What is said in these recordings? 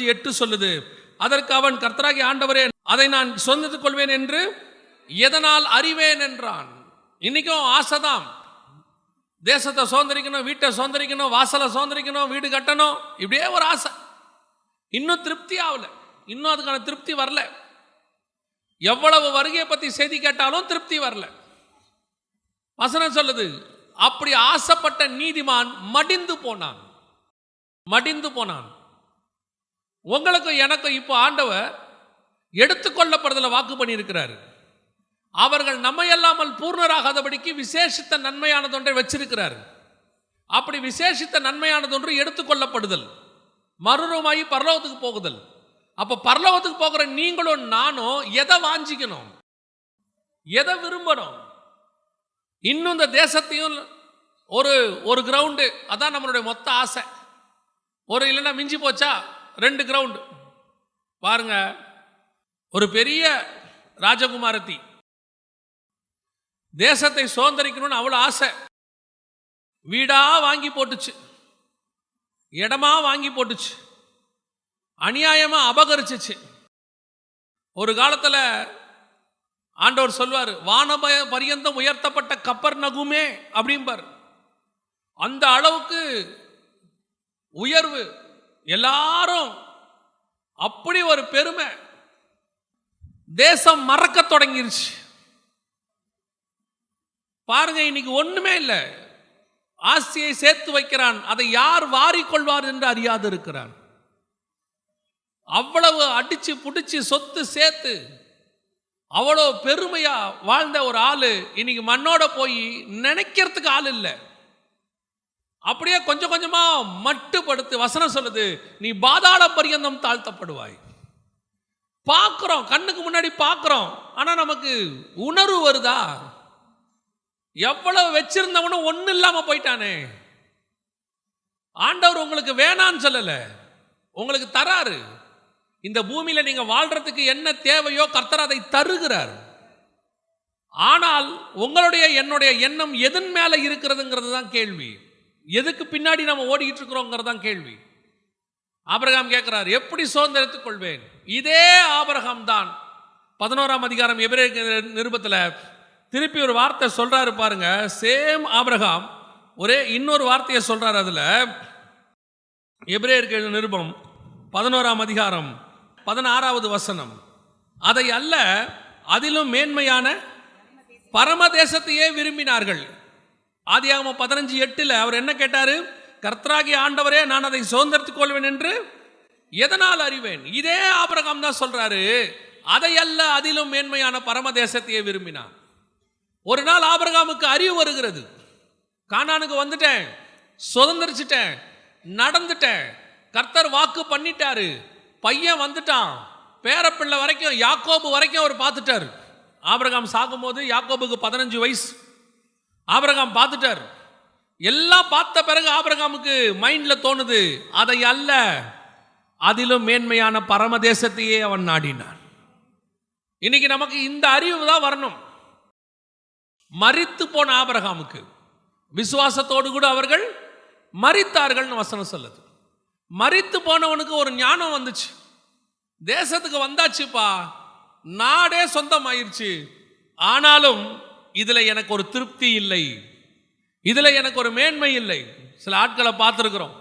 பதினஞ்சு எட்டு சொல்லுது. அதற்கு அவன் கர்த்தராகி ஆண்டவரே அதை நான் சொந்தத்துக் கொள்வேன் என்று எதனால் அறிவேன்? என்றான். இன்னைக்கும் ஆசைதான். தேசத்தை சுதந்திரிக்கணும் வீட்டை சுதந்திரிக்கணும் வாசலை சுதந்திரிக்கணும் வீடு கட்டணும். இப்படியே ஒரு ஆசை. இன்னும் திருப்தி ஆகல. இன்னும் அதுக்கான திருப்தி வரல. எவ்வளவு வருகையை பற்றி செய்தி கேட்டாலும் திருப்தி வரல. வசனம் சொல்லுது அப்படி ஆசைப்பட்ட நீதிமான் மடிந்து போனான். மடிந்து போனான். உங்களுக்கும் எனக்கும் இப்போ ஆண்டவர் எடுத்துக்கொள்ளப்படுதல வாக்கு பண்ணியிருக்கிறாரு. அவர்கள் நம்மையல்லாமல் பூர்ணராகாதபடிக்கு விசேஷித்த நன்மையானதொன்றை வச்சிருக்கிறார். அப்படி விசேஷித்த நன்மையானதொன்று எடுத்துக்கொள்ளப்படுதல். மறுரூமாயி பரலோகத்துக்கு போகுதல். அப்போ பரலோகத்துக்கு போகிற நீங்களும் நானும் எதை வாஞ்சிக்கணும்? எதை விரும்பணும்? இன்னும் இந்த தேசத்தையும் ஒரு ஒரு கிரவுண்டு அதான் நம்மளுடைய மொத்த ஆசை. ஒரு இல்லைன்னா மிஞ்சி போச்சா? ரெண்டு கிரவுண்டு பாருங்க. ஒரு பெரிய ராஜகுமாரத்தி. தேசத்தை சுதந்திரிக்கணும்னு அவ்வளோ ஆசை. வீடாக வாங்கி போட்டுச்சு. இடமா வாங்கி போட்டுச்சு. அநியாயமாக அபகரிச்சிச்சு. ஒரு காலத்துல ஆண்டவர் சொல்வார் வானபய பரியந்தம் உயர்த்தப்பட்ட கப்பர் நகுமே அப்படிம்பார். அந்த அளவுக்கு உயர்வு எல்லாரும் அப்படி ஒரு பெருமை. தேசம் மறக்க தொடங்கிருச்சு. பாருங்க இன்னைக்கு ஒண்ணுமே இல்லை. ஆசியை சேர்த்து வைக்கிறான். அதை யார் வாரிக்கொள்வார் என்று அறியாது இருக்கிறான். அவ்வளவு அடிச்சு பிடிச்சி சொத்து சேர்த்து அவ்வளோ பெருமையா வாழ்ந்த ஒரு ஆளு இன்னைக்கு மண்ணோட போய் நினைக்கிறதுக்கு ஆள் இல்லை. அப்படியே கொஞ்சம் கொஞ்சமாக மட்டுப்படுத்து வசனம் சொல்லுது நீ பாதாள பரியந்தம் தாழ்த்தப்படுவாய். பார்க்குறோம் கண்ணுக்கு முன்னாடி பார்க்குறோம் ஆனால் நமக்கு உணர்வு வருதா? எவ்வளவு வச்சிருந்தவனும் ஒன்றும் இல்லாமல் போயிட்டானே. ஆண்டவர் உங்களுக்கு வேணான்னு சொல்லலை உங்களுக்கு தராரு. இந்த பூமியில் நீங்கள் வாழ்கிறதுக்கு என்ன தேவையோ கர்த்தர் அதை தருகிறார். ஆனால் உங்களுடைய என்னுடைய எண்ணம் எதன் மேலே இருக்கிறதுங்கிறது தான் கேள்வி. எதுக்கு பின்னாடி நம்ம ஓடிக்கிட்டு இருக்கிறோங்கிறது தான் கேள்வி. ஆபிரகாம் கேட்கிறார் எப்படி சுதந்திரத்துக் கொள்வேன்? இதே ஆபரகாம் தான். பதினோராம் அதிகாரம் எபிரேய நிருபத்துல திருப்பி ஒரு வார்த்தை சொல்றாரு பாருங்க. சேம் ஆபிரகாம் ஒரே இன்னொரு வார்த்தையை சொல்றாரு அதுல. எபிரேயருக்கு நிருபம் பதினோராம் அதிகாரம் பதினாறாவது வசனம். அதை அல்ல அதிலும் மேன்மையான பரமதேசத்தையே விரும்பினார்கள். ஆதியாகம பதினஞ்சு எட்டில் அவர் என்ன கேட்டார்? கர்த்தராகி ஆண்டவரே நான் அதை சுதந்திரத்துக் கொள்வேன் என்று எதனால் அறிவேன்? இதே ஆபிரகாம் தான் சொல்றாரு. அதை அல்ல அதிலும் மேன்மையான பரமதேசத்தையே விரும்பினான். ஒரு நாள் ஆபிரகாமுக்கு அறிவு வருகிறது. கானானுக்கு வந்துட்டேன். சுதந்திரிச்சிட்டேன். நடந்துட்டேன். கர்த்தர் வாக்கு பண்ணிட்டாரு. பையன் வந்துட்டான். பேரப்பிள்ளை வரைக்கும் யாக்கோபு வரைக்கும் அவர் பார்த்துட்டாரு. ஆபிரகாம் சாகும்போது யாக்கோபுக்கு பதினஞ்சு வயசு. ஆபரகாம் பார்த்துட்டார். எல்லாம் பார்த்த பிறகு ஆபரகாமுக்கு மைண்ட்ல தோணுது அதை அல்ல அதிலும் மேன்மையான பரமதேசத்தையே அவன் நாடினான். இன்னைக்கு நமக்கு இந்த அறிவு தான் வரணும். மறித்து போன ஆபரகாமுக்கு விசுவாசத்தோடு கூட அவர்கள் மறித்தார்கள்னு வசனம் சொல்லுது. மறித்து போனவனுக்கு ஒரு ஞானம் வந்துச்சு. தேசத்துக்கு வந்தாச்சுப்பா நாடே சொந்தமாயிருச்சு. ஆனாலும் இதில் எனக்கு ஒரு திருப்தி இல்லை. இதில் எனக்கு ஒரு மேன்மை இல்லை. சில ஆட்களை பார்த்துருக்குறோம்.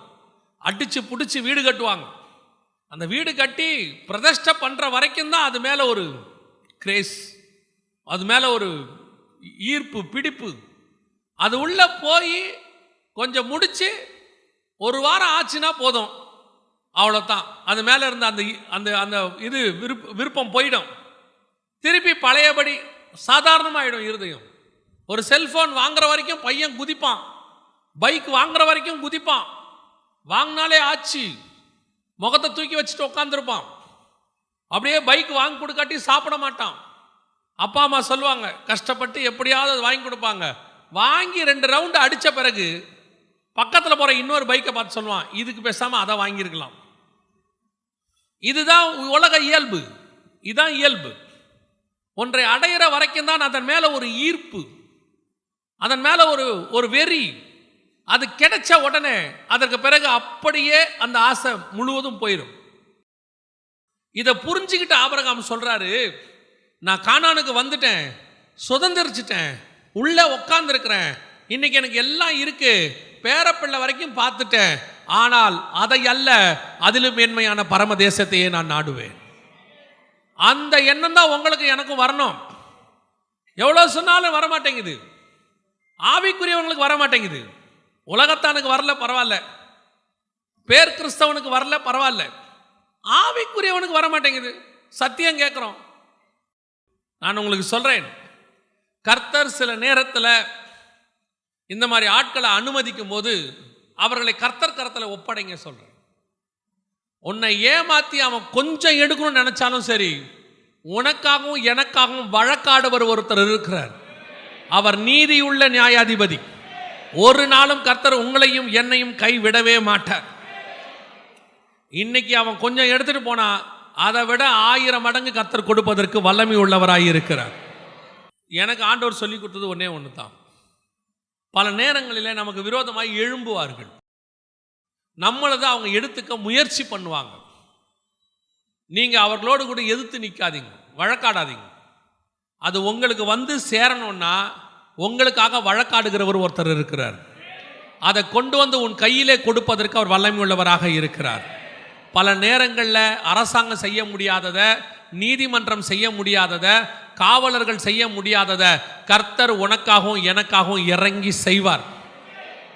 அடித்து பிடிச்சி வீடு கட்டுவாங்க. அந்த வீடு கட்டி பிரதிஷ்டை பண்ணுற வரைக்கும் தான் அது மேலே ஒரு கிரேஸ் அது மேலே ஒரு ஈர்ப்பு பிடிப்பு. அது உள்ளே போய் கொஞ்சம் முடித்து ஒரு வாரம் ஆச்சுன்னா போதும். அவ்வளோதான் அது மேலே இருந்த அந்த அந்த அந்த இது விருப்ப விருப்பம் போயிடும். திருப்பி பழையபடி சாதாரணமாகிடும் இருதயம். ஒரு செல்போன் வாங்குற வரைக்கும் பையன் குதிப்பான். பைக் வாங்குற வரைக்கும் குதிப்பான். வாங்கினாலே ஆச்சு. முகத்தை தூக்கி வச்சுட்டு உட்காந்துருப்பான் அப்படியே பைக் வாங்கி கொடுக்காட்டி சாப்பிட மாட்டான். அப்பா அம்மா சொல்லுவாங்க கஷ்டப்பட்டு எப்படியாவது அது வாங்கி கொடுப்பாங்க. வாங்கி ரெண்டு ரவுண்டு அடித்த பிறகு பக்கத்தில் போகிற இன்னொரு பைக்கை பார்த்து சொல்லுவான் இதுக்கு பேசாமல் அதை வாங்கியிருக்கலாம். இதுதான் உலக இயல்பு. இதுதான் இயல்பு. ஒன்றை அடையிற வரைக்கும் தான் அதன் மேலே ஒரு ஈர்ப்பு. அதன் மேலே ஒரு ஒரு வெறி. அது கிடைச்ச உடனே அதற்கு பிறகு அப்படியே அந்த ஆசை முழுவதும் போயிடும் இதை புரிஞ்சுக்கிட்டு ஆபரகாம் சொல்கிறாரு நான் கானானுக்கு வந்துட்டேன் சுதந்திரிச்சிட்டேன் உள்ளே உட்காந்துருக்கிறேன் இன்னைக்கு எனக்கு எல்லாம் இருக்குது பேரப்பிள்ளை வரைக்கும் பார்த்துட்டேன். ஆனால் அதை அல்ல அதிலும் மேன்மையான பரம தேசத்தையே நான் நாடுவேன். அந்த எண்ணம் தான் உங்களுக்கு எனக்கும் வரணும். எவ்வளோ சொன்னாலும் வர மாட்டேங்குது ஆவிக்குரியவங்களுக்கு வர மாட்டேங்குது உலகத்தானுக்கு வரல பரவாயில்ல. பேர் கிறிஸ்தவனுக்கு வரல பரவாயில்ல. ஆவிக்குரியவனுக்கு வர மாட்டேங்குது சத்தியம் கேட்குறோம். நான் உங்களுக்கு சொல்கிறேன் கர்த்தர் சில நேரத்தில் இந்த மாதிரி ஆட்களை அனுமதிக்கும் போது அவர்களை கர்த்தர் கரத்தில் ஒப்படைங்க சொல்கிறேன் உன்னை ஏமாற்றி அவன் கொஞ்சம் எடுக்கணும்னு நினச்சாலும் சரி உனக்காகவும் எனக்காகவும் வழக்காடுவர் ஒருத்தர் இருக்கிறார். அவர் நீதியுள்ள நியாயாதிபதி. ஒரு நாளும் கர்த்தர் உங்களையும் என்னையும் கைவிடவே மாட்டார். இன்னைக்கு அவன் கொஞ்சம் எடுத்துட்டு போனா அதை விட ஆயிரம் மடங்கு கர்த்தர் கொடுப்பதற்கு வல்லமை உள்ளவராக இருக்கிறார். எனக்கு ஆண்டவர் சொல்லி கொடுத்தது ஒன்றே ஒன்று தான் பல நேரங்களிலே நமக்கு விரோதமாய் எழும்புவார்கள். நம்மளதை அவங்க எடுத்துக்க முயற்சி பண்ணுவாங்க. நீங்க அவர்களோடு கூட எதிர்த்து நிற்காதீங்க வழக்காடாதீங்க. அது உங்களுக்கு வந்து சேரணும்னா உங்களுக்காக வழக்காடுகிறவர் ஒருத்தர் இருக்கிறார். அதை கொண்டு வந்து உன் கையிலே கொடுப்பதற்கு அவர் வல்லமை உள்ளவராக இருக்கிறார். பல நேரங்களில் அரசாங்கம் செய்ய முடியாததை நீதிமன்றம் செய்ய முடியாததை காவலர்கள் செய்ய முடியாததை கர்த்தர் உனக்காகவும் எனக்காகவும் இறங்கி செய்வார்.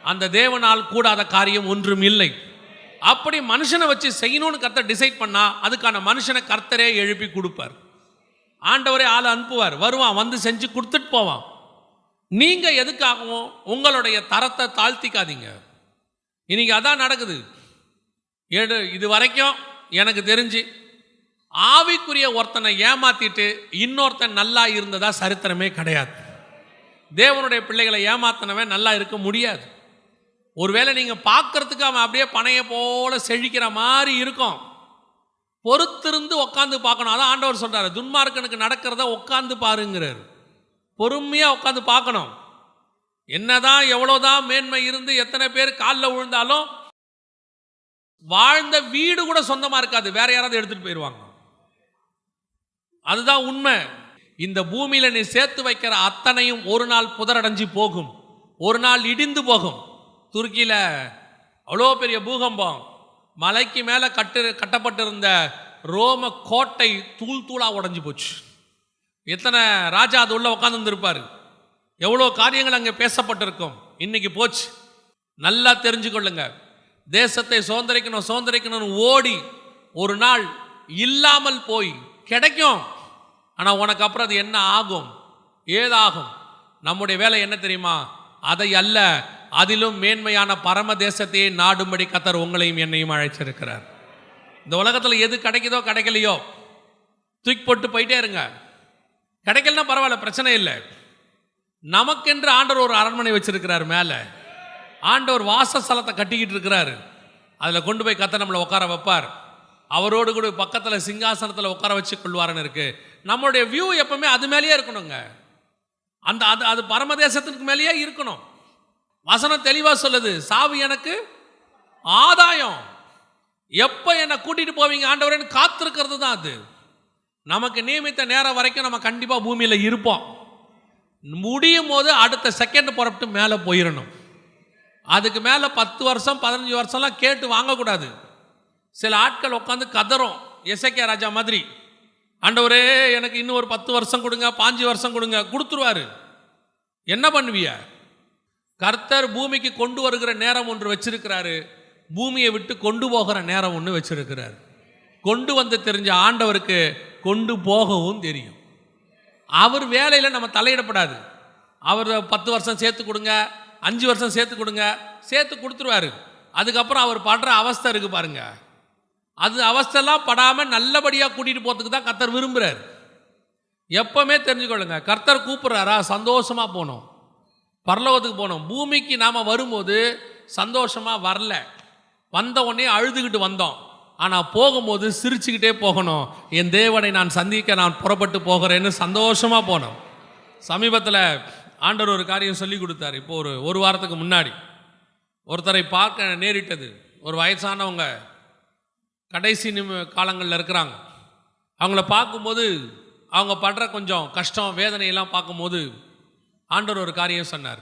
அந்த தேவனால் கூடாத காரியம் ஒன்றும் இல்லை. அப்படி மனுஷனை வச்சு செய்யணும்னு கர்த்தர் டிசைட் பண்ணால் அதுக்கான மனுஷனை கர்த்தரே எழுப்பி கொடுப்பார். ஆண்டவரே ஆளை அனுப்புவார். வருவான் வந்து செஞ்சு கொடுத்துட்டு போவான். நீங்கள் எதுக்காகவும் உங்களுடைய தரத்தை தாழ்த்திக்காதீங்க. இன்னைக்கு அதான் நடக்குது. ஏடு இது வரைக்கும் எனக்கு தெரிஞ்சு ஆவிக்குரிய ஒருத்தனை ஏமாத்திட்டு இன்னொருத்தன் நல்லா இருந்ததா சரித்திரமே கிடையாது. தேவனுடைய பிள்ளைகளை ஏமாத்தினவன் நல்லா இருக்க முடியாது. ஒருவேளை நீங்கள் பார்க்குறதுக்கு அவன் அப்படியே பனையை போல செழிக்கிற மாதிரி இருக்கும். பொறுத்திருந்து உட்காந்து பார்க்கணும். அதான் ஆண்டவர் சொல்றாரு. துன்மார்க்கனுக்கு நடக்கிறத உட்காந்து பாருங்கிறார். பொறுமையாக உட்காந்து பார்க்கணும். என்னதான் எவ்வளோதான் மேன்மை இருந்து எத்தனை பேர் காலில் விழுந்தாலும் வாழ்ந்த வீடு கூட சொந்தமாக இருக்காது. வேற யாராவது எடுத்துகிட்டு போயிடுவாங்க அதுதான் உண்மை. இந்த பூமியில் நீ சேர்த்து வைக்கிற அத்தனையும் ஒரு நாள் புதரடைஞ்சு போகும். ஒரு நாள் இடிந்து போகும். துருக்கியில் அவ்வளோ பெரிய பூகம்பம். மலைக்கு மேலே கட்டு கட்டப்பட்டிருந்த ரோம கோட்டை தூள் தூளாக உடைஞ்சு போச்சு. எத்தனை ராஜா அது உள்ளே உட்காந்துருந்துருப்பார் எவ்வளோ காரியங்கள் அங்கே பேசப்பட்டிருக்கும். இன்னைக்கு போச்சு. நல்லா தெரிஞ்சுக்கொள்ளுங்க. தேசத்தை சுதந்திரிக்கணும் சுதந்திரிக்கணும்னு ஓடி ஒரு நாள் இல்லாமல் போய் கிடைக்கும். ஆனால் உனக்கு அப்புறம் அது என்ன ஆகும்? ஏதாகும்? நம்முடைய வேலை என்ன தெரியுமா? அதை அல்ல அதிலும் மேன்மையான பரம தேசத்தையே நாடும்படி கத்தர் உங்களையும் என்னையும் அழைச்சிருக்கிறார். இந்த உலகத்தில் எது கிடைக்குதோ கிடைக்கலையோ தூக்கி போட்டு போயிட்டே இருங்க. கிடைக்கலனா பரவாயில்ல பிரச்சனை இல்லை. நமக்கென்று ஆண்டவர் ஒரு அரண்மனை வச்சிருக்கிறார் மேலே. ஆண்டவர் வாசஸ்தலத்தை கட்டிக்கிட்டு இருக்கிறாரு. அதில் கொண்டு போய் கத்த நம்மளை உட்கார வைப்பார். அவரோடு கூட பக்கத்தில் சிங்காசனத்தில் உட்கார வச்சு கொள்வாருன்னு இருக்கு. நம்மளுடைய வியூ எப்பவுமே அது மேலேயே இருக்கணுங்க. அந்த அது அது பரமதேசத்துக்கு மேலேயே இருக்கணும். வசனம் தெளிவாக சொல்லுது சாவு எனக்கு ஆதாயம். எப்போ என்னை கூட்டிட்டு போவீங்க ஆண்டவரேன்னு காத்திருக்கிறது தான் அது. நமக்கு நியமித்த நேரம் வரைக்கும் நம்ம கண்டிப்பாக பூமியில் இருப்போம். முடியும் போது அடுத்த செகண்ட் புறப்பட்டு மேலே போயிடணும் அதுக்கு மேலே பத்து வருஷம் பதினஞ்சு வருஷம்லாம் கேட்டு வாங்கக்கூடாது. சில ஆட்கள் உட்காந்து கதறும் எசக்கே ராஜா மாதிரி. ஆண்டவரே எனக்கு இன்னும் ஒரு பத்து வருஷம் கொடுங்க பாஞ்சு வருஷம் கொடுங்க கொடுத்துருவாரு. என்ன பண்ணுவிய? கர்த்தர் பூமிக்கு கொண்டு வருகிற நேரம் ஒன்று வச்சிருக்கிறாரு. பூமியை விட்டு கொண்டு போகிற நேரம் ஒன்று வச்சிருக்கிறார். கொண்டு வந்து தெரிஞ்ச ஆண்டவருக்கு கொண்டு போகவும் தெரியும். அவர் வேலையில் நம்ம தலையிடப்படாது. அவர் பத்து வருஷம் சேர்த்து கொடுங்க அஞ்சு வருஷம் சேர்த்து கொடுங்க சேர்த்து கொடுத்துருவாரு. அதுக்கப்புறம் அவர் படுற அவஸ்தை இருக்கு பாருங்க. அது அவஸ்தைலாம் படாமல் நல்லபடியாக கூட்டிகிட்டு போகிறதுக்கு தான் கர்த்தர் விரும்புகிறார் எப்பவுமே தெரிஞ்சுக்கொள்ளுங்க கர்த்தர் கூப்பிட்றாரா? சந்தோஷமாக போகணும் பரலோகத்துக்கு போனோம். பூமிக்கு நாம் வரும்போது சந்தோஷமாக வரல. வந்த உடனே அழுதுகிட்டு வந்தோம். ஆனால் போகும்போது சிரிச்சுக்கிட்டே போகணும். என் தேவனை நான் சந்திக்க நான் புறப்பட்டு போகிறேன்னு சந்தோஷமாக போனோம். சமீபத்தில் ஆண்டவர் ஒரு காரியம் சொல்லி கொடுத்தாரு. இப்போ ஒரு ஒரு வாரத்துக்கு முன்னாடி. ஒருத்தரை பார்க்க நேரிட்டது. ஒரு வயசானவங்க கடைசி நிமி காலங்களில் இருக்கிறாங்க. அவங்கள பார்க்கும்போது அவங்க படுற கொஞ்சம் கஷ்டம் வேதனையெல்லாம் பார்க்கும்போது ஆண்டவர் ஒரு காரியம் சொன்னார்.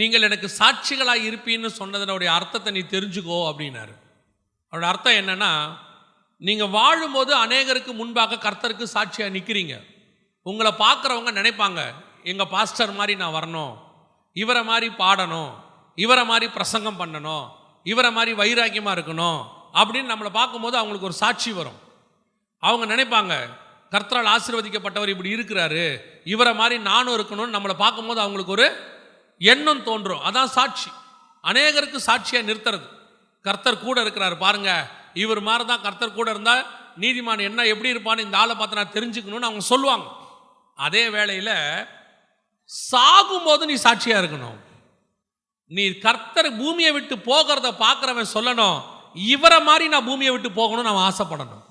நீங்கள் எனக்கு சாட்சிகளாக இருப்பீன்னு சொன்னதனுடைய அர்த்தத்தை நீ தெரிஞ்சுக்கோ அப்படின்னாரு. அவரோட அர்த்தம் என்னன்னா நீங்கள் வாழும்போது அநேகருக்கு முன்பாக கர்த்தருக்கு சாட்சியாக நிற்கிறீங்க உங்களை பார்க்குறவங்க நினைப்பாங்க எங்கள் பாஸ்டர் மாதிரி நான் வரணும். இவரை மாதிரி பாடணும். இவரை மாதிரி பிரசங்கம் பண்ணணும். இவரை மாதிரி வைராக்கியமாக இருக்கணும். அப்படின்னு நம்மளை பார்க்கும்போது அவங்களுக்கு ஒரு சாட்சி வரும். அவங்க நினைப்பாங்க கர்த்தரால் ஆசீர்வதிக்கப்பட்டவர் இப்படி இருக்கிறாரு. இவரை மாதிரி நானும் இருக்கணும்னு நம்மளை பார்க்கும்போது அவங்களுக்கு ஒரு எண்ணம் தோன்றும். அதான் சாட்சி. அநேகருக்கு சாட்சியாக நிறுத்துறது. கர்த்தர் கூட இருக்கிறாரு. பாருங்க இவர் மாதிரி தான் கர்த்தர் கூட இருந்தால் நீதிமான் என்ன எப்படி இருப்பான்னு இந்த ஆளை பார்த்து நான் தெரிஞ்சுக்கணும்னு அவங்க சொல்லுவாங்க. அதே வேளையில் சாகும்போது நீ சாட்சியாக இருக்கணும். நீ கர்த்தர் பூமியை விட்டு போகிறத பார்க்குறவன் சொல்லணும். இவரை மாதிரி நான் பூமியை விட்டு போகணும்னு நான் ஆசைப்படணும்.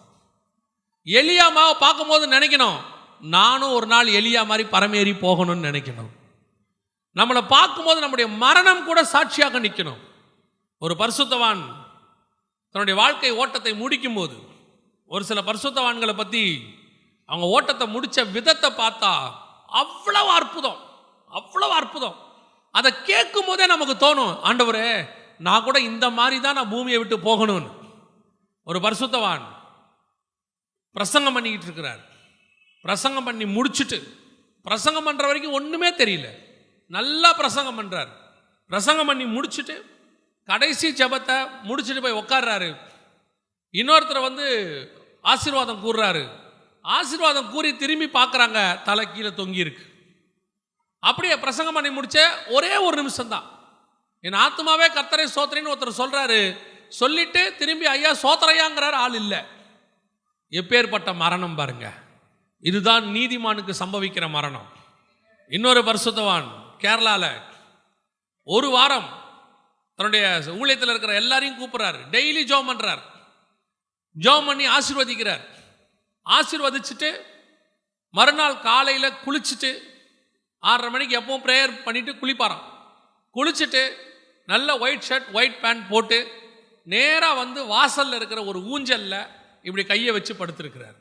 எலியாமாவை பார்க்கும்போது நினைக்கணும் நானும் ஒரு நாள் எலியா மாதிரி பரமேறி போகணும்னு நினைக்கணும். நம்மளை பார்க்கும்போது நம்முடைய மரணம் கூட சாட்சியாக நிற்கணும். ஒரு பரிசுத்தவான் தன்னுடைய வாழ்க்கை ஓட்டத்தை முடிக்கும்போது ஒரு சில பரிசுத்தவான்களை பற்றி அவங்க ஓட்டத்தை முடித்த விதத்தை பார்த்தா அவ்வளவு அற்புதம் அவ்வளவு அற்புதம். அதை கேட்கும் போதே நமக்கு தோணும் ஆண்டவரே நான் கூட இந்த மாதிரி தான் நான் பூமியை விட்டு போகணும்னு. ஒரு பரிசுத்தவான் பிரசங்கம் பண்ணிக்கிட்டு இருக்கிறார். பிரசங்கம் பண்ணி முடிச்சுட்டு பிரசங்கம் பண்ணுற வரைக்கும் ஒன்றுமே தெரியல. நல்லா பிரசங்கம் பண்ணுறார் பிரசங்கம் பண்ணி முடிச்சுட்டு கடைசி ஜபத்தை முடிச்சுட்டு போய் உட்கார்றாரு இன்னொருத்தர் வந்து ஆசீர்வாதம் கூறுறாரு. ஆசீர்வாதம் கூறி திரும்பி பார்க்குறாங்க தலை கீழே தொங்கியிருக்கு அப்படியே பிரசங்கம் பண்ணி முடிச்ச ஒரே ஒரு நிமிஷம் தான் என் ஆத்மாவே கர்த்தரை சோத்திரின்னு ஒருத்தர் சொல்கிறாரு சொல்லிட்டு திரும்பி ஐயா சோத்திரையாங்கிறார் ஆள் இல்லை. எப்பேற்பட்ட மரணம் பாருங்க. இதுதான் நீதிமானுக்கு சம்பவிக்கிற மரணம். இன்னொரு பரிசுத்தவான் கேரளாவில் ஒரு வாரம் தன்னுடைய ஊழியத்தில் இருக்கிற எல்லாரையும் கூப்பிட்றாரு. டெய்லி ஜோம் பண்ணுறார் ஜோம் பண்ணி ஆசீர்வதிக்கிறார். ஆசீர்வதிச்சுட்டு மறுநாள் காலையில் குளிச்சுட்டு ஆறரை மணிக்கு எப்பவும் ப்ரேயர் பண்ணிட்டு குளிப்பாராம். குளிச்சுட்டு நல்ல ஒயிட் ஷர்ட் ஒயிட் பேண்ட் போட்டு நேராக வந்து வாசலில் இருக்கிற ஒரு ஊஞ்சலில் இப்படி கையை வச்சு படுத்திருக்கிறார்.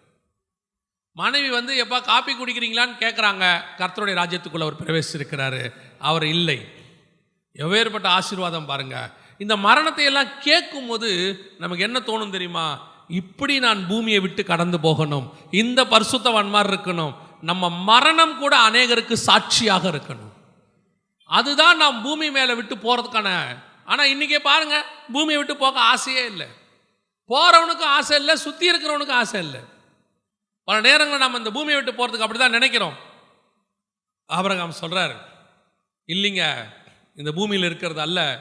மனைவி வந்து எப்பா காப்பி குடிக்கிறீங்களான்னு கேட்குறாங்க கர்த்தருடைய ராஜ்யத்துக்குள்ளே அவர் பிரவேசிச்சிருக்கிறாரு அவர் இல்லை. எவ்வேறுபட்ட ஆசீர்வாதம் பாருங்க. இந்த மரணத்தை எல்லாம் கேட்கும்போது நமக்கு என்ன தோணும் தெரியுமா? இப்படி நான் பூமியை விட்டு கடந்து போகணும். இந்த பரிசுத்தவன் மாதிரி இருக்கணும். நம்ம மரணம் கூட அநேகருக்கு சாட்சியாக இருக்கணும். அதுதான் நாம் பூமி மேலே விட்டு போகிறதுக்கான ஆனால் இன்றைக்கே பாருங்கள் பூமியை விட்டு போக ஆசையே இல்லை. போகிறவனுக்கும் ஆசை இல்லை சுற்றி இருக்கிறவனுக்கும் ஆசை இல்லை. பல நேரங்களில் நம்ம இந்த பூமியை விட்டு போகிறதுக்கு அப்படி தான் நினைக்கிறோம். ஆபரகாம் சொல்கிறார் இல்லைங்க இந்த பூமியில் இருக்கிறது அல்ல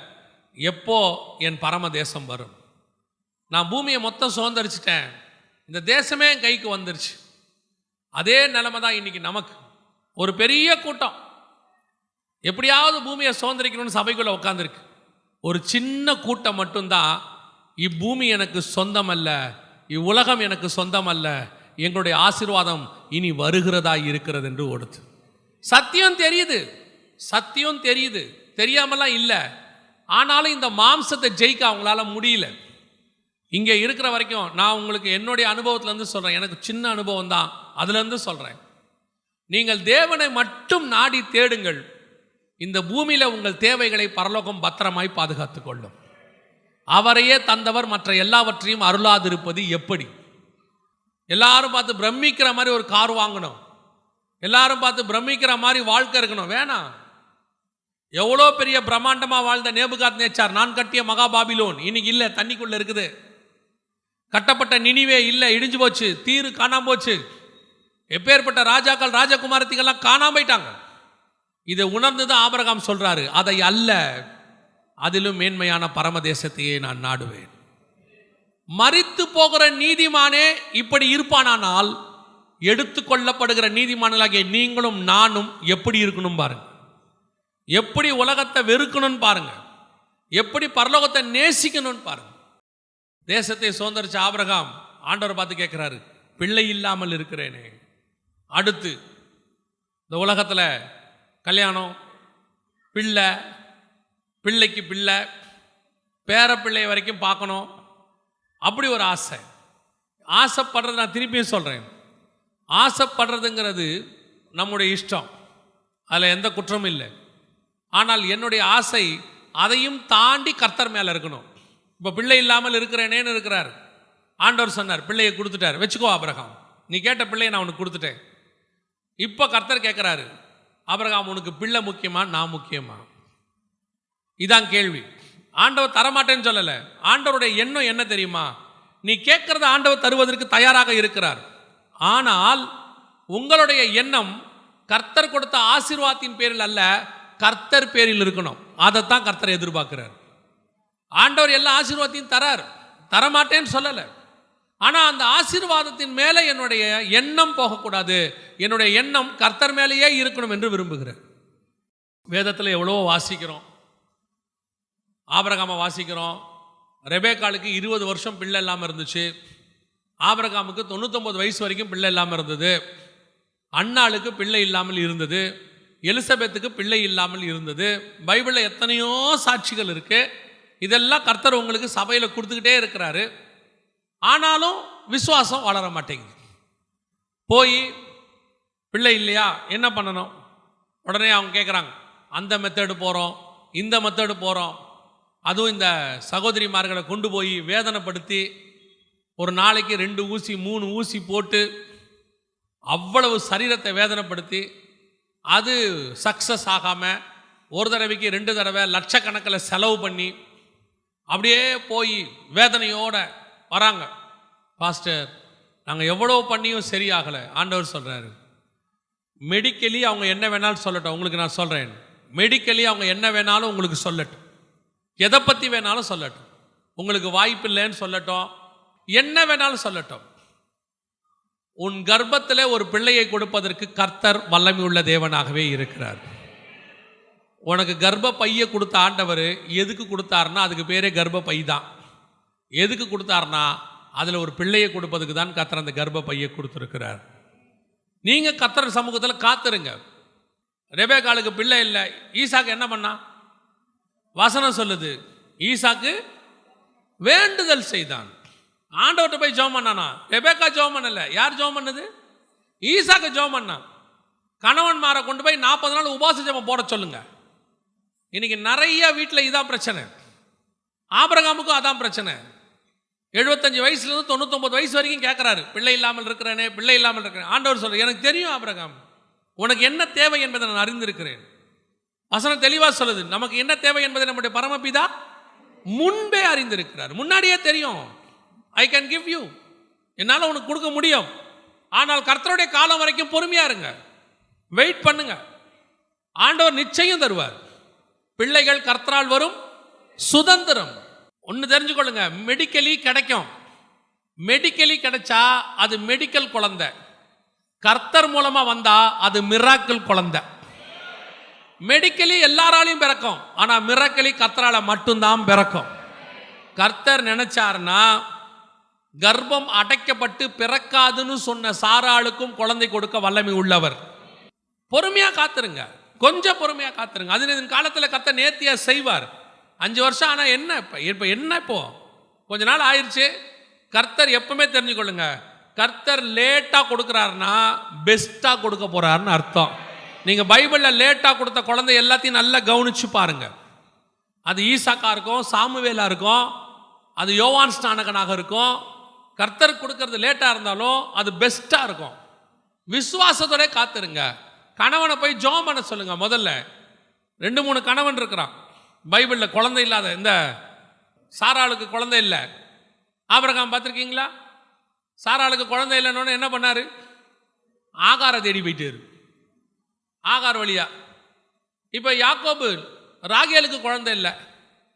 எப்போ என் பரம தேசம் வரும்? நான் பூமியை மொத்தம் சுதந்திரிச்சிட்டேன். இந்த தேசமே என் கைக்கு வந்துருச்சு. அதே நிலைமை தான் இன்னைக்கு நமக்கு. ஒரு பெரிய கூட்டம். எப்படியாவது பூமியை சுதந்திரிக்கணும்னு சபைக்குள்ளே உட்காந்துருக்கு ஒரு சின்ன கூட்டம் மட்டும்தான் இப்பூமி எனக்கு சொந்தம் அல்ல இவ்வுலகம் எனக்கு சொந்தம் அல்ல எங்களுடைய ஆசீர்வாதம் இனி வருகிறதா இருக்கிறது என்று ஓடுது. சத்தியம் தெரியுது. சத்தியம் தெரியுது. தெரியாமலாம் இல்லை. ஆனாலும் இந்த மாம்சத்தை ஜெயிக்க அவங்களால முடியல. இங்கே இருக்கிற வரைக்கும் நான் உங்களுக்கு என்னுடைய அனுபவத்திலேருந்து சொல்கிறேன் எனக்கு சின்ன அனுபவம் தான். அதுலேருந்து சொல்கிறேன் நீங்கள் தேவனை மட்டும் நாடி தேடுங்கள். இந்த பூமியில் உங்கள் தேவைகளை பரலோகம் பத்திரமாய் பாதுகாத்து கொள்ளும். அவரையே தந்தவர் மற்ற எல்லாவற்றையும் அருளாதிருப்பது எப்படி? எல்லாரும் பார்த்து பிரமிக்கிற மாதிரி ஒரு கார் வாங்கணும். எல்லாரும் பார்த்து பிரமிக்கிற மாதிரி வாழ்க்கை இருக்கணும். வேணாம் எவ்வளோ பெரிய பிரம்மாண்டமாக வாழ்ந்த நேபுகாத் நேச்சார் நான் கட்டிய மகாபாபிலோன். இன்னைக்கு இல்லை தண்ணிக்குள்ளே இருக்குது. கட்டப்பட்ட நினிவே இல்லை இடிஞ்சு போச்சு தீரு காணாம போச்சு. எப்பேற்பட்ட ராஜாக்கள் ராஜகுமாரத்திகள்லாம் காணாம போயிட்டாங்க. இதை உணர்ந்து தான் ஆபரகாம் சொல்கிறாரு அதை அல்ல. அதிலும் மேன்மையான பரமதேசத்தையே நான் நாடுவேன். மறித்து போகிற நீதிமானே இப்படி இருப்பானானால் எடுத்துக்கொள்ளப்படுகிற நீதிமான்களாகிய நீங்களும் நானும் எப்படி இருக்கணும் பாருங்க. எப்படி உலகத்தை வெறுக்கணும்னு பாருங்க. எப்படி பரலோகத்தை நேசிக்கணும்னு பாருங்க. தேசத்தை சுதந்திரிச்ச ஆபிரகாம் ஆண்டவர் பார்த்து கேட்குறாரு பிள்ளை இல்லாமல் இருக்கிறேனே. அடுத்து இந்த உலகத்தில் கல்யாணம் பிள்ளை பிள்ளைக்கு பிள்ளை பேரப்பிள்ளை வரைக்கும் பார்க்கணும். அப்படி ஒரு ஆசை. ஆசைப்படுறது நான் திருப்பியும் சொல்கிறேன் ஆசைப்படுறதுங்கிறது நம்முடைய இஷ்டம். அதில் எந்த குற்றமும் இல்லை. ஆனால் என்னுடைய ஆசை அதையும் தாண்டி கர்த்தர் மேலே இருக்கணும். இப்போ பிள்ளை இல்லாமல் இருக்கிறேனேன்னு இருக்கிறார். ஆண்டவர் சொன்னார் பிள்ளையை கொடுத்துட்டார். வச்சுக்கோ அபிரகாம் நீ கேட்ட பிள்ளையை நான் உனக்கு கொடுத்துட்டேன். இப்போ கர்த்தர் கேட்குறாரு அபிரகாம் உனக்கு பிள்ளை முக்கியமா நான் முக்கியமா? இதான் கேள்வி. ஆண்டவர் தரமாட்டேன்னு சொல்லலை. ஆண்டவருடைய எண்ணம் என்ன தெரியுமா? நீ கேட்கறத ஆண்டவர் தருவதற்கு தயாராக இருக்கிறார். ஆனால் உங்களுடைய எண்ணம் கர்த்தர் கொடுத்த ஆசீர்வாதத்தின் பேரில் அல்ல கர்த்தர் பேரில் இருக்கணும். அதைத்தான் கர்த்தர் எதிர்பார்க்கிறார். ஆண்டவர் எல்லா ஆசீர்வாதத்தையும் தரார். தரமாட்டேன்னு சொல்லலை. ஆனால் அந்த ஆசீர்வாதத்தின் மேலே என்னுடைய எண்ணம் போகக்கூடாது. என்னுடைய எண்ணம் கர்த்தர் மேலேயே இருக்கணும் என்று விரும்புகிறேன். வேதத்தில் எவ்வளோ வாசிக்கிறோம். ஆபரகாமை வாசிக்கிறோம். ரெபேக்காலுக்கு இருபது வருஷம் பிள்ளை இல்லாமல் இருந்துச்சு. ஆபரகாமுக்கு தொண்ணூத்தொம்பது வயசு வரைக்கும் பிள்ளை இல்லாமல் இருந்தது. அண்ணாளுக்கு பிள்ளை இல்லாமல் இருந்தது. எலிசபெத்துக்கு பிள்ளை இல்லாமல் இருந்தது. பைபிளில் எத்தனையோ சாட்சிகள் இருக்குது இதெல்லாம் கர்த்தர் உங்களுக்கு சபையில் கொடுத்துக்கிட்டே இருக்கிறாரு. ஆனாலும் விசுவாசம் வளர மாட்டேங்குது. போய் பிள்ளை இல்லையா? என்ன பண்ணணும்? உடனே அவங்க கேட்குறாங்க அந்த மெத்தடு போகிறோம் இந்த மெத்தடு போகிறோம் அதுவும் இந்த சகோதரிமார்களை கொண்டு போய் வேதனைப்படுத்தி ஒரு நாளைக்கு ரெண்டு ஊசி மூணு ஊசி போட்டு அவ்வளவு சரீரத்தை வேதனைப்படுத்தி அது சக்ஸஸ் ஆகாமல் ஒரு தடவைக்கு ரெண்டு தடவை லட்சக்கணக்கில் செலவு பண்ணி அப்படியே போய் வேதனையோடு வராங்க. பாஸ்டர் நாங்கள் எவ்வளோ பண்ணியும் சரியாகலை. ஆண்டவர் சொல்கிறாரு மெடிக்கலி அவங்க என்ன வேணாலும் சொல்லட்டும். உங்களுக்கு நான் சொல்கிறேன் மெடிக்கலி அவங்க என்ன வேணாலும் உங்களுக்கு சொல்லட்டும். எதை பற்றி வேணாலும் சொல்லட்டும். உங்களுக்கு வாய்ப்பு இல்லைன்னு சொல்லட்டும். என்ன வேணாலும் சொல்லட்டும். உன் கர்ப்பத்தில் ஒரு பிள்ளையை கொடுப்பதற்கு கர்த்தர் வல்லமை உள்ள தேவனாகவே இருக்கிறார். உனக்கு கர்ப்ப பையை கொடுத்த ஆண்டவர் எதுக்கு கொடுத்தாருன்னா அதுக்கு பேரே கர்ப்ப பை தான். எதுக்கு கொடுத்தாருன்னா அதில் ஒரு பிள்ளையை கொடுப்பதுக்கு தான் கத்தர் அந்த கர்ப்ப பையை கொடுத்துருக்கிறார். நீங்கள் கத்தர் சமூகத்தில் காத்துருங்க. ரெபேகாலுக்கு பிள்ளை இல்லை. ஈசாக்கு என்ன பண்ணா வசனம் சொல்லுது. ஈசாக்கு வேண்டுதல் செய்தான். ஆண்டவர்கிட்ட போய் ஜோம் பண்ணானா? ரெபேக்கா ஜோம் பண்ணல. யார் ஜோம் பண்ணது? ஈசாக்கு ஜோம் பண்ணான் கணவன் மாற கொண்டு போய் நாற்பது நாள் உபாச ஜெபம் போட சொல்லுங்க. இன்னைக்கு நிறைய வீட்டில் இதான் பிரச்சனை. ஆபரகாமுக்கும் அதான் பிரச்சனை. எழுபத்தஞ்சு வயசுலேருந்து தொண்ணூத்தொம்பது வயசு வரைக்கும் கேட்குறாரு பிள்ளை இல்லாமல் இருக்கிறேனே பிள்ளை இல்லாமல் இருக்கிறேன். ஆண்டவர் சொல்கிறேன் எனக்கு தெரியும் ஆபரகாம். உனக்கு என்ன தேவை என்பதை நான் அறிந்திருக்கிறேன். வசனம் தெளிவாக சொல்லுது. நமக்கு என்ன தேவை என்பதை நம்முடைய பரமபிதா முன்பே அறிந்திருக்கிறார். முன்னாடியே தெரியும். ஐ கேன் கிவ் யூ என்னால் உனக்கு கொடுக்க முடியும். ஆனால் கர்த்தருடைய காலம் வரைக்கும் பொறுமையாக இருங்க. வெயிட் பண்ணுங்க. ஆண்டவர் நிச்சயம் தருவார். பிள்ளைகள் கர்த்தரால் வரும். சுதந்திரம். ஒன்று தெரிஞ்சுக்கொள்ளுங்க. மெடிக்கலி கிடைக்கும். மெடிக்கலி கிடைச்சா அது மெடிக்கல் குழந்தை. கர்த்தர் மூலமாக வந்தால் அது மிராக்கிள் குழந்தை. மெடிக்கலி எல்லாராலையும் பிறக்கும். ஆனால் மிரக்கலி கர்த்தரால மட்டும்தான் பிறக்கும். கர்த்தர் நினைச்சாருன்னா கர்ப்பம் அடைக்கப்பட்டு பிறக்காதுன்னு சொன்ன சாராளுக்கும் குழந்தை கொடுக்க வல்லமை உள்ளவர். பொறுமையாக காத்துருங்க. கொஞ்சம் பொறுமையாக காத்துருங்க. அது இதன் காலத்தில் கத்தர் நேர்த்தியாக செய்வார். அஞ்சு வருஷம் ஆனால் என்ன இப்போ? இப்போ என்ன இப்போ? கொஞ்ச நாள் ஆயிடுச்சு கர்த்தர் எப்பவுமே தெரிஞ்சுக்கொள்ளுங்க. கர்த்தர் லேட்டாக கொடுக்குறாருன்னா பெஸ்ட்டாக கொடுக்க போறாருன்னு அர்த்தம். நீங்கள் பைபிளில் லேட்டாக கொடுத்த குழந்தை எல்லாத்தையும் நல்லா கவனிச்சு பாருங்க. அது ஈசாக்கா இருக்கும் சாமுவேலா இருக்கும் அது யோவான் ஸ்நானகனாக இருக்கும். கர்த்தர் கொடுக்கறது லேட்டாக இருந்தாலும் அது பெஸ்ட்டாக இருக்கும். விசுவாசத்தோட காத்துருங்க. கணவனை போய் ஜோம் பண்ண சொல்லுங்க முதல்ல. ரெண்டு மூணு கணவன் இருக்கிறான். பைபிளில் குழந்தை இல்லாத இந்த சாராளுக்கு குழந்தை இல்லை. ஆபரகாம் பார்த்துருக்கீங்களா? சாராளுக்கு குழந்தை இல்லைன்னு என்ன பண்ணார்? ஆகார தேடி போயிட்டாரு. ஆகார் வழியா. இப்போ யாக்கோபு ராகேலுக்கு குழந்தை இல்லை.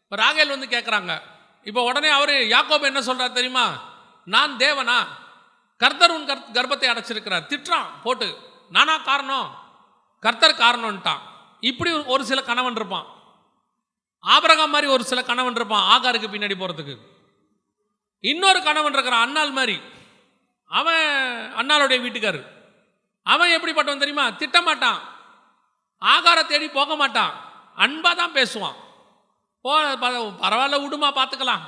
இப்போ ராகேல் வந்து கேட்குறாங்க இப்போ உடனே அவர் யாக்கோபு என்ன சொல்கிறார் தெரியுமா? நான் தேவனா? கர்த்தர் உன் கர்த் கர்ப்பத்தை அடைச்சிருக்கிறார். திட்டுறான் போட்டு. நானா காரணம்? கர்த்தர் காரணம்ட்டான். இப்படி ஒரு சில கணவன் இருப்பான். ஆபரகம் மாதிரி ஒரு சில கணவன் இருப்பான் ஆகாருக்கு பின்னாடி போகிறதுக்கு இன்னொரு கணவன் இருக்கிறான் அண்ணாள் மாதிரி. அவன் அண்ணாளுடைய வீட்டுக்காரர். அவன் எப்படிப்பட்டவன் தெரியுமா? திட்டமாட்டான். ஆகாரம் தேடி போக மாட்டான். அன்பாக தான் பேசுவான். போ ப- பரவாயில்ல விடுமா பார்த்துக்கலாம்.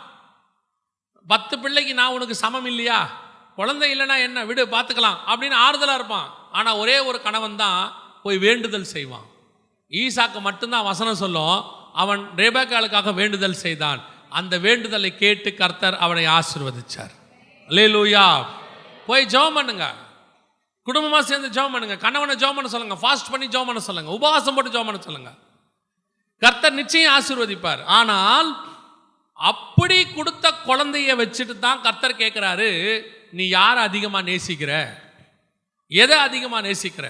பத்து பிள்ளைக்கு நான் உனக்கு சமம் இல்லையா? குழந்தை இல்லைன்னா என்ன? விடு பார்த்துக்கலாம். அப்படின்னு ஆறுதலாக இருப்பான். ஆனால் ஒரே ஒரு கணவன் தான் போய் வேண்டுதல் செய்வான். ஈசாக்கு மட்டும்தான் வசனம் சொல்லும். அவன் ரேபேக்காளுக்காக வேண்டுதல் செய்தான். அந்த வேண்டுதலை கேட்டு கர்த்தர் அவனை ஆசிர்வதிச்சார். லே லூயா போய் ஜெபம் பண்ணுங்க. குடும்பமாக சேர்ந்து ஜெபம் பண்ணுங்க. கணவனை ஜெபம் பண்ண சொல்லுங்க. ஃபாஸ்ட் பண்ணி ஜெபம் பண்ண சொல்லுங்க. உபவாசம் போட்டு ஜெபம் பண்ண சொல்லுங்க. கர்த்தர் நிச்சயம் ஆசீர்வதிப்பார். ஆனால் அப்படி கொடுத்த குழந்தைய வச்சுட்டு தான் கர்த்தர் கேட்குறாரு நீ யாரை அதிகமாக நேசிக்கிற? எதை அதிகமாக நேசிக்கிற?